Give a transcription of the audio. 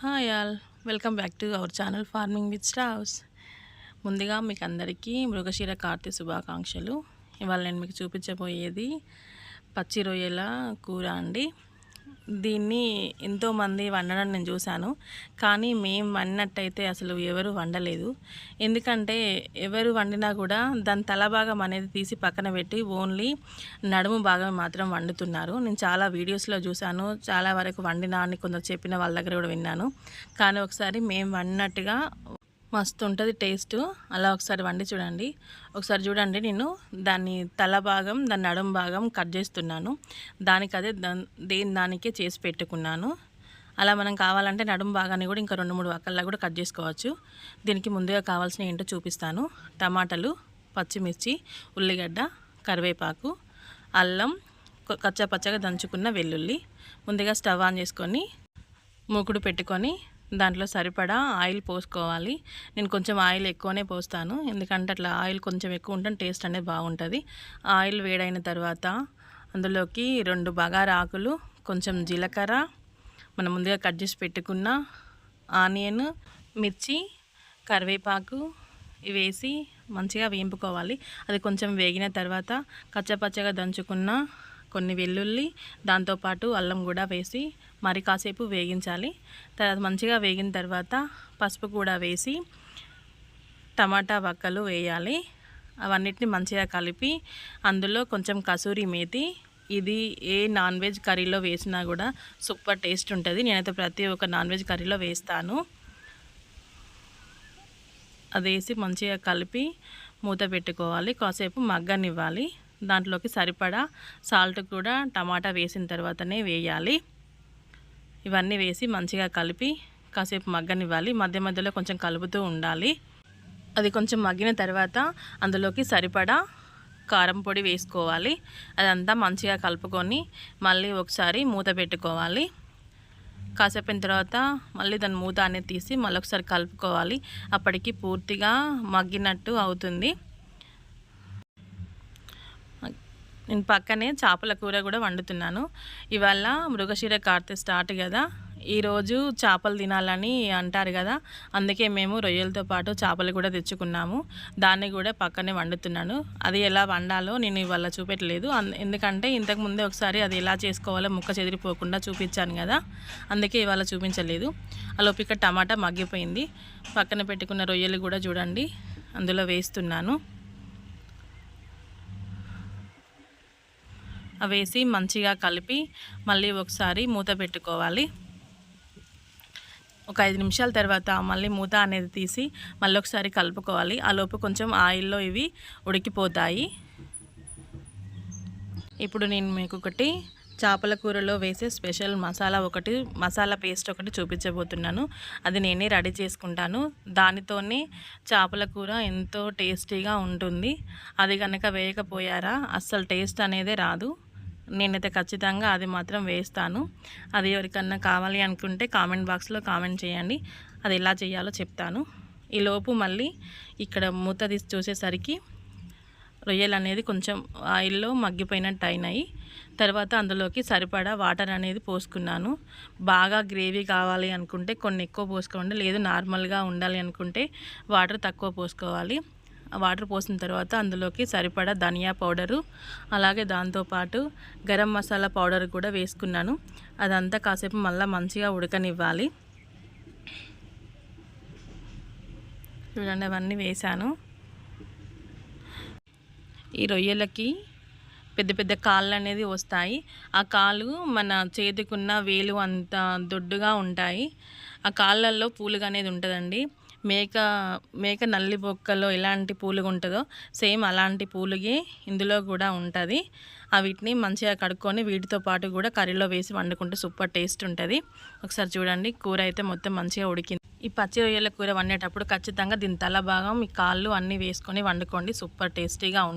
Hi all welcome back to our channel farming with staves ముందుగా మీకు అందరికీ మృగశీర కార్తీ శుభాకాంక్షలు. ఇవాళ నేను మీకు చూపించబోయేది పచ్చి రొయ్యల కూర అండి. దీన్ని ఎంతోమంది వండడం నేను చూశాను. కానీ మేము వండినట్టయితే అసలు ఎవరు వండలేదు. ఎందుకంటే ఎవరు వండినా కూడా దాని తల భాగం అనేది తీసి పక్కన పెట్టి ఓన్లీ నడుము భాగం మాత్రం వండుతున్నారు. నేను చాలా వీడియోస్లో చూశాను. చాలా వరకు వండినా అని కొందరు చెప్పిన వాళ్ళ దగ్గర కూడా విన్నాను. కానీ ఒకసారి మేము వండినట్టుగా మస్తు ఉంటుంది టేస్ట్. అలా ఒకసారి వండి చూడండి. ఒకసారి చూడండి నేను దాన్ని తల భాగం దాని నడుం భాగం కట్ చేస్తున్నాను. దానికి అదే దేని దానికే చేసి పెట్టుకున్నాను. అలా మనం కావాలంటే నడుం భాగాన్ని కూడా ఇంకా రెండు మూడు వక్కల్లా కూడా కట్ చేసుకోవచ్చు. దీనికి ముందుగా కావాల్సిన ఏంటో చూపిస్తాను. టమాటాలు పచ్చిమిర్చి ఉల్లిగడ్డ కరివేపాకు అల్లం కచ్చా పచ్చగా దంచుకున్న వెల్లుల్లి. ముందుగా స్టవ్ ఆన్ చేసుకొని మూకుడు పెట్టుకొని దాంట్లో సరిపడా ఆయిల్ పోసుకోవాలి. నేను కొంచెం ఆయిల్ ఎక్కువనే పోస్తాను. ఎందుకంటే అట్లా ఆయిల్ కొంచెం ఎక్కువ ఉంటే టేస్ట్ అనేది బాగుంటుంది. ఆయిల్ వేడైన తర్వాత అందులోకి రెండు బగారా ఆకులు కొంచెం జీలకర్ర మనం ముందుగా కట్ చేసి పెట్టుకున్న ఆనియన్ మిర్చి కరివేపాకు వేసి మంచిగా వేయింపుకోవాలి. అది కొంచెం వేగిన తర్వాత కచ్చపచ్చగా దంచుకున్న కొన్ని వెల్లుల్లి దాంతోపాటు అల్లం కూడా వేసి మరి కాసేపు వేగించాలి. తర్వాత మంచిగా వేగిన తర్వాత పసుపు కూడా వేసి టమాటా వక్కలు వేయాలి. అవన్నిటిని మంచిగా కలిపి అందులో కొంచెం కసూరి మేతి ఇది ఏ నాన్ వెజ్ కర్రీలో వేసినా కూడా సూపర్ టేస్ట్ ఉంటుంది. నేనైతే ప్రతి ఒక్క నాన్ వెజ్ కర్రీలో వేస్తాను. అది వేసి మంచిగా కలిపి మూత పెట్టుకోవాలి. కాసేపు మగ్గనివ్వాలి. దాంట్లోకి సరిపడా సాల్ట్ కూడా టమాటా వేసిన తర్వాతనే వేయాలి. ఇవన్నీ వేసి మంచిగా కలిపి కాసేపు మగ్గనివ్వాలి. మధ్య మధ్యలో కొంచెం కలుపుతూ ఉండాలి. అది కొంచెం మగ్గిన తర్వాత అందులోకి సరిపడా కారం పొడి వేసుకోవాలి. అదంతా మంచిగా కలుపుకొని మళ్ళీ ఒకసారి మూత పెట్టుకోవాలి. కాసేపిన తర్వాత మళ్ళీ దాని మూత అనేది తీసి మళ్ళీ ఒకసారి కలుపుకోవాలి. అప్పటికి పూర్తిగా మగ్గినట్టు అవుతుంది. నేను పక్కనే చేపల కూర కూడా వండుతున్నాను. ఇవాళ మృగశిర కార్తె స్టార్ట్ కదా. ఈరోజు చేపలు తినాలని అంటారు కదా. అందుకే మేము రొయ్యలతో పాటు చేపలు కూడా తెచ్చుకున్నాము. దాన్ని కూడా పక్కనే వండుతున్నాను. అది ఎలా వండాలో నేను ఇవాళ చూపెట్టలేదు. ఎందుకంటే ఇంతకుముందే ఒకసారి అది ఎలా చేసుకోవాలో ముక్క చెదిరిపోకుండా చూపించాను కదా. అందుకే ఇవాళ చూపించలేదు. అలోపిక టమాటా మగ్గిపోయింది. పక్కన పెట్టుకున్న రొయ్యలు కూడా చూడండి. అందులో వేస్తున్నాను. వేసి మంచిగా కలిపి మళ్ళీ ఒకసారి మూత పెట్టుకోవాలి. ఒక ఐదు నిమిషాల తర్వాత మళ్ళీ మూత అనేది తీసి మళ్ళీ ఒకసారి కలుపుకోవాలి. ఆ లోపు కొంచెం ఆయిల్లో ఇవి ఉడికిపోతాయి. ఇప్పుడు నేను మీకు ఒకటి చేపల కూరలో వేసే స్పెషల్ మసాలా ఒకటి మసాలా పేస్ట్ ఒకటి చూపించబోతున్నాను. అది నేనే రెడీ చేసుకుంటాను. దానితోనే చేపల కూర ఎంతో టేస్టీగా ఉంటుంది. అది కనుక వేయకపోయారా? అస్సలు టేస్ట్ అనేదే రాదు. నేనైతే ఖచ్చితంగా అది మాత్రం వేస్తాను. అది ఎవరికన్నా కావాలి అనుకుంటే కామెంట్ బాక్స్లో కామెంట్ చేయండి. అది ఎలా చేయాలో చెప్తాను. ఈలోపు మళ్ళీ ఇక్కడ మూత తీసి చూసేసరికి రొయ్యలు అనేది కొంచెం ఆయిల్లో మగ్గిపోయినట్టు అయినాయి. తర్వాత అందులోకి సరిపడా వాటర్ అనేది పోసుకున్నాను. బాగా గ్రేవీ కావాలి అనుకుంటే కొన్ని ఎక్కువ పోసుకోండి. లేదు నార్మల్గా ఉండాలి అనుకుంటే వాటర్ తక్కువ పోసుకోవాలి. వాటర్ పోసిన తర్వాత అందులోకి సరిపడా ధనియా పౌడరు అలాగే దాంతోపాటు గరం మసాలా పౌడర్ కూడా వేసుకున్నాను. అదంతా కాసేపు మళ్ళీ మంచిగా ఉడకనివ్వాలి. చూడండి అవన్నీ వేసాను ఈ రొయ్యలకి పెద్ద పెద్ద కాళ్ళు అనేది వస్తాయి. ఆ కాళ్ళు మన చేతికున్న వేలు అంత దొడ్డుగా ఉంటాయి. ఆ కాళ్ళల్లో పూలుగా అనేది ఉంటుందండి. మేక మేక నల్లి బొక్కలో ఎలాంటి పూలుగా ఉంటుందో సేమ్ అలాంటి పూలుగి ఇందులో కూడా ఉంటుంది. వీటిని మంచిగా కడుక్కొని వీటితో పాటు కూడా కర్రీలో వేసి వండుకుంటే సూపర్ టేస్ట్ ఉంటుంది. ఒకసారి చూడండి కూర అయితే మొత్తం మంచిగా ఉడికింది. ఈ పచ్చి రొయ్యల కూర వండేటప్పుడు ఖచ్చితంగా దీని తల భాగం ఈ కాళ్ళు అన్నీ వేసుకొని వండుకోండి సూపర్ టేస్టీగా ఉంటుంది.